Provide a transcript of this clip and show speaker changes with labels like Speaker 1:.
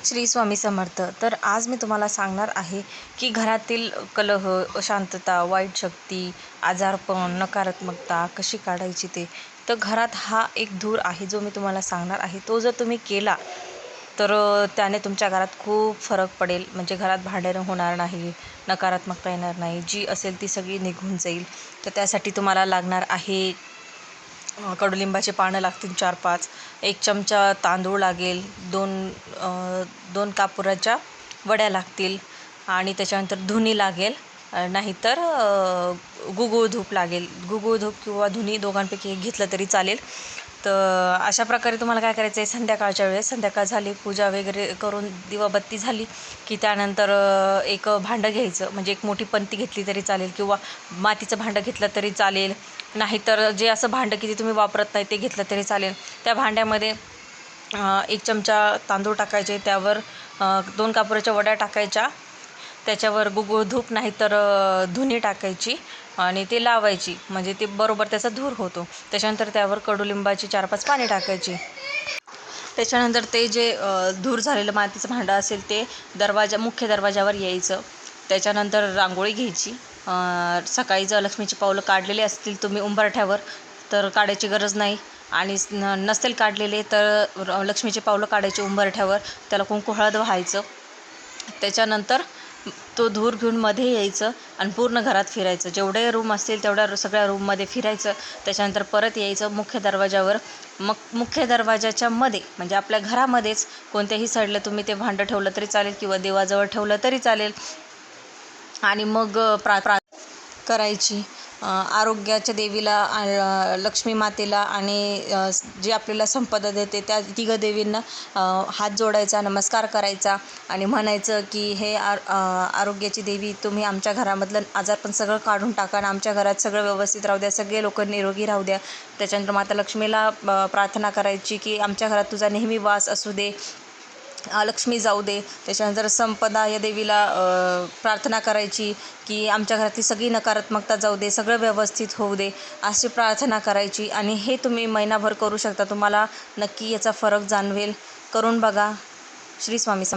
Speaker 1: श्री स्वामी समर्थ. तर आज मी तुम्हाला सांगणार आहे की घरातील कलह अशांतता वाईट शक्ती आजारपण नकारात्मकता कशी काढायची ते. तर घरात हा एक धूर आहे जो मी तुम्हाला सांगणार आहे. तो जर तुम्ही केला तर त्याने तुमच्या घरात खूप फरक पडेल. म्हणजे घरात भांडणं होणार नाही नकारात्मकता येणार नाही. जी असेल ती सगळी निघून जाईल. तर त्यासाठी तुम्हाला लागणार आहे कडुलिंबाचे पानं लागतील चार पाच. एक चमचा तांदूळ लागेल दोन दोन कापुराच्या वड्या लागतील आणि त्याच्यानंतर धुनी लागेल. नाहीतर गुगुळ गुगूळ धूप लागेल. गुगूळ धूप किंवा धुनी दोघांपैकी एक घेतलं तरी चालेल. तर अशा प्रकारे तुम्हाला काय करायचं आहे संध्याकाळच्या वेळेस संध्याकाळ झाली पूजा वगैरे करून दिवाबत्ती झाली की त्यानंतर एक भांडं घ्यायचं. म्हणजे एक मोठी पंती घेतली तरी चालेल किंवा मातीचं भांडं घेतलं तरी चालेल. नाहीतर जे असं भांडं किती तुम्ही वापरत नाही ते घेतलं तरी चालेल. त्या भांड्यामध्ये एक चमचा तांदूळ टाकायचे त्यावर दोन कापुराच्या वड्या टाकायच्या त्याच्यावर गुगूळ धूप नाहीतर अ, धुनी टाकायची आणि ते लावायची. म्हणजे ते बरोबर त्याचा धूर होतो. त्याच्यानंतर त्यावर कडुलिंबाची चार पाच पाने टाकायची. त्याच्यानंतर ते जे धूर झालेलं मातीचं भांडं असेल ते दरवाजा मुख्य दरवाजावर यायचं. त्याच्यानंतर रांगोळी घ्यायची. सकाळी जर लक्ष्मीची पावलं काढलेली असतील तुम्ही उंबरठ्यावर तर काढायची गरज नाही. आणि न नसेल काढलेले तर लक्ष्मीची पावलं काढायची उंबरठ्यावर त्याला कुंकू हळद व्हायचं. त्याच्यानंतर तो धूर घेऊन मध्ये यायचं आणि पूर्ण घरात फिरायचं. जेवढे रूम असतील तेवढ्या सगळ्या रूममध्ये फिरायचं. त्याच्यानंतर परत यायचं मुख्य दरवाजावर. मग मुख्य दरवाजाच्या मध्ये म्हणजे आपल्या घरामध्येच कोणत्याही साईडला तुम्ही ते भांडं ठेवलं तरी चालेल किंवा देवाजवळ ठेवलं तरी चालेल. आणि मग प्रा प्रा करायची. आरोग्याच्या देवीला लक्ष्मी मातेला आणि जी आपल्याला संपदा देते त्या तिघ देवींना हात जोडायचा नमस्कार करायचा आणि म्हणायचं की हे आर आरोग्याची देवी तुम्ही आमच्या घरामधलं आजारपण सगळं काढून टाका आणि आमच्या घरात सगळं व्यवस्थित राहू द्या. सगळे लोक निरोगी राहू द्या. त्याच्यानंतर माता लक्ष्मीला प्रार्थना करायची की आमच्या घरात तुझा नेहमी वास असू दे. लक्ष्मी जाऊ दे त्याच्यानंतर संपदा या देवीला प्रार्थना करायची की आमच्या घरातली सगळी नकारात्मकता जाऊ दे सगळं व्यवस्थित होऊ दे अशी प्रार्थना करायची. आणि हे तुम्ही महिनाभर करू शकता. तुम्हाला नक्की याचा फरक जाणवेल. करून बघा. श्री स्वामी सम